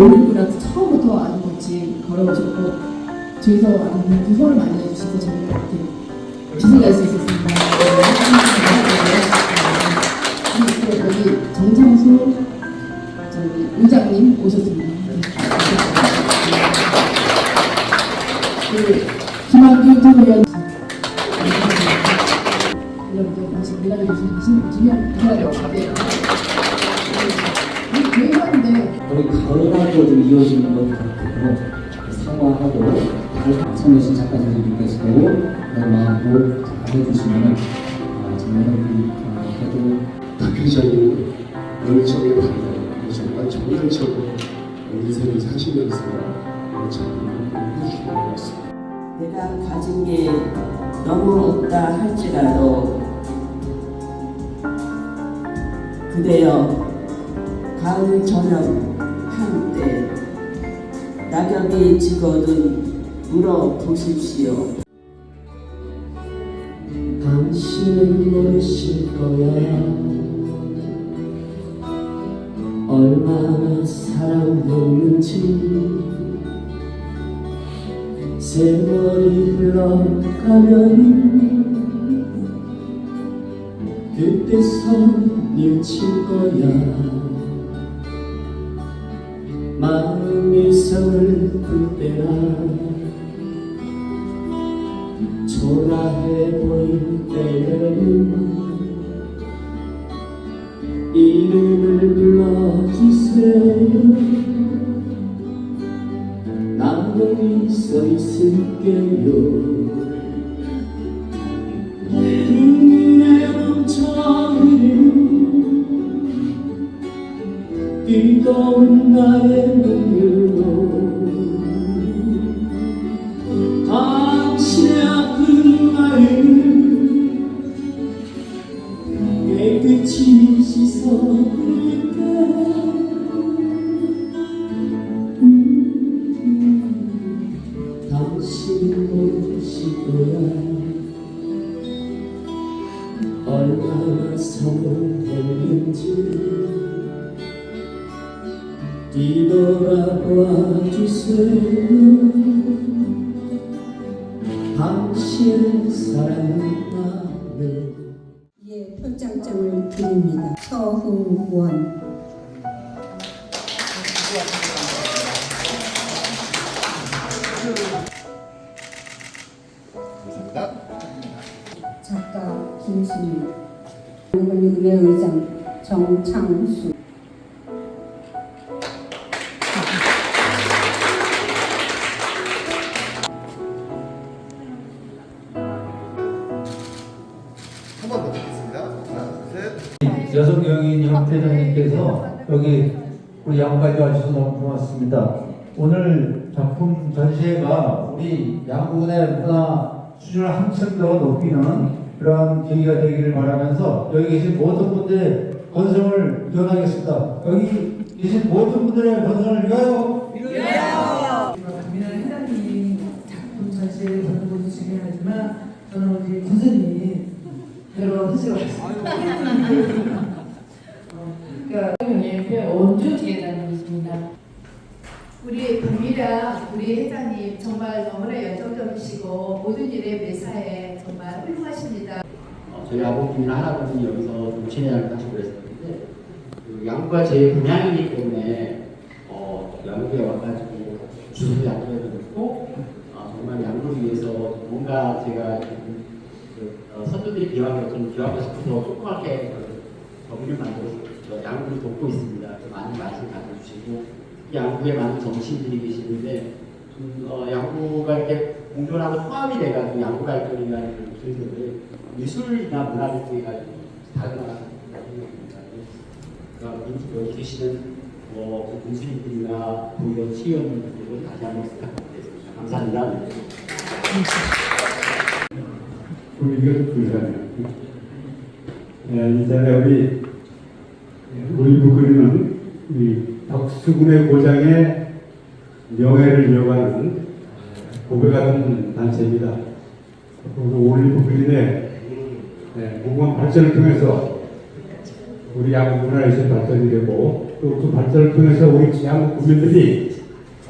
우리 올림픽이라서 처음부터 아주 같이 걸어오셨고 저희서 아주 후원을 많이 해주시고 저희가 이렇게 기술할 수 있었습니다. 네, 그리고 여기 정창수 저기 의장님 오셨습니다. 그 김학규 부위원 여러분들 다시 연락해 주신 중요한 기사였는 가을하고 좀 이어지는 것 같고 사과하고 성혜신 작가 선생님께서도 그런 마음으로 잘 해주시면 아, 정말 그래도 박회장님 열정의 바다 정말 정열적으로 인생을 사시면서 참 해주시는 것 같습니다. 내가 가진 게 너무 없다 할지라도 그대여 가을 저녁 낙엽이 지거든 물어 보십시오. 당신은 모르실 거야? 얼마나 사랑했는지. 세월이 흘러가면 그때서 뉘칠 거야 마음이 서글 때라 초라해 보일 때는 이름을 불러주세요 얼마나 서운했는지 뒤돌아봐 주세요 당신 사랑하는 예, 표창장을 드립니다. 서흥원. 김수미. 원희금의 의장 정창수. 한번더 듣겠습니다. 하나, 둘, 셋. 여성경인 협회장님께서 여기 우리 양까지 와주셔서 너무 고맙습니다. 오늘 작품 전시회가 우리 양군의 문화 수준을 한층 더 높이는 그러한 계기가 되기를 바라면서 여기 계신 모든 분들의 건성을 기원하겠습니다. 여기 계신 모든 분들의 건성을 위하여 회장님 작품 중요하지만 저는 우리 여러. 예, 원주 재단님이십니다. 우리 회장님 정말 너무나 열 정적이시고 모든 일에 매사에 정말 훌륭하십니다. 어, 저희 아버님이나 할아버님이 여기서 좀 친애를 하시고 그랬었는데 그 양구가 제 고향이기 때문에 어, 양구에 와가지고 주소도 양구에도 넣고 어, 정말 양구를 위해서 뭔가 제가 그, 어, 선조들이 비유한 것처럼 비유하고 싶어서 조그맣게 그 저기를 만들어서 저 양구를 돕고 있습니다. 그 많은 관심 가져주시고 양구에 많은 정치인들이 계시는데 좀, 어, 양구가 이렇게 공존하고 포함이 돼가지고 양구 갈등이라는 그런 소리들을 미술이나 문화를 통해 가지고 다른 나라 생각합니다. 그러니까 여기 계시는 뭐 군수님들이나 도의원, 시의원님들은 다시 한번 부탁드리겠습니다. 감사합니다. 감사합니다. 우리가 불가능. 예, 이전에 우리 우리 부그리는 우리 덕수군의 고장의 명예를 이어가는 고백 같은 단체입니다. 그리고 올리브 그린의 네, 무궁한 발전을 통해서 우리 야구 문화에서 발전이 되고 또 그 발전을 통해서 우리 야구 국민들이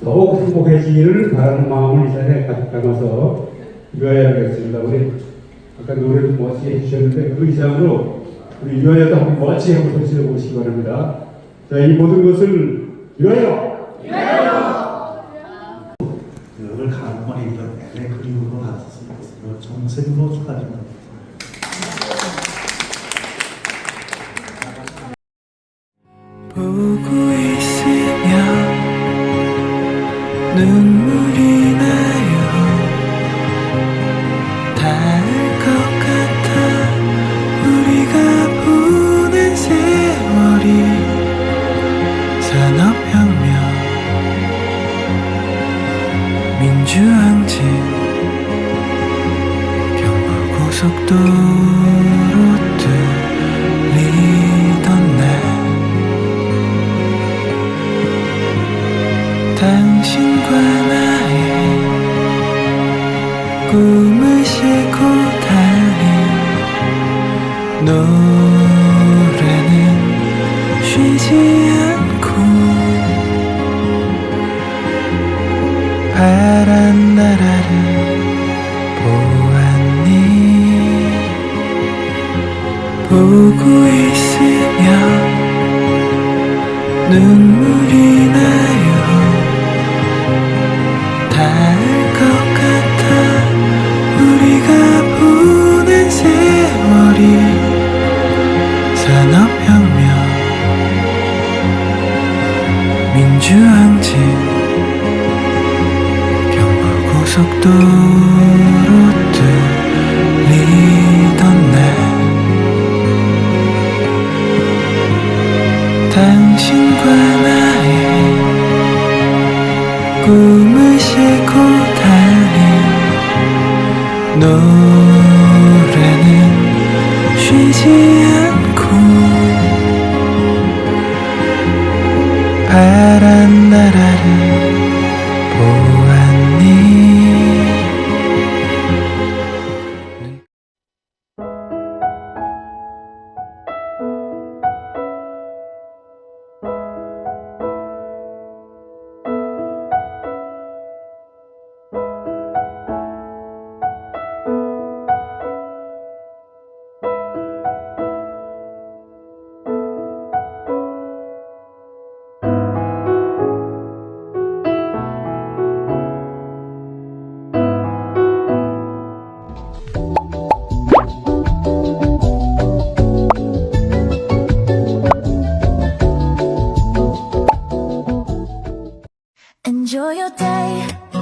더욱 행복해지기를 바라는 마음을 이 자리에 담아서 유아해야겠습니다. 우리 아까 노래도 멋지게 해주셨는데 그 이상으로 우리 유아여도 한번 멋지게 한번 소식해 보시기 바랍니다. 자, 이 모든 것을 유아여! 늘 가을머리 이런 내내 그림으로 나섰으면 좋겠어요. 정생으로 축하드립니다. 보고 있으면 눈물이 나요 닿을 것 같아 우리가 보낸 세월이 산업혁명 민주항쟁 고속도로 뚫리던 날 당신과 나의 꿈을 싣고 달린 노래는 쉬지 경부고속도로 뚫리던 날 당신과 나의 꿈을 싣고 달린 노래는 쉬지 your day.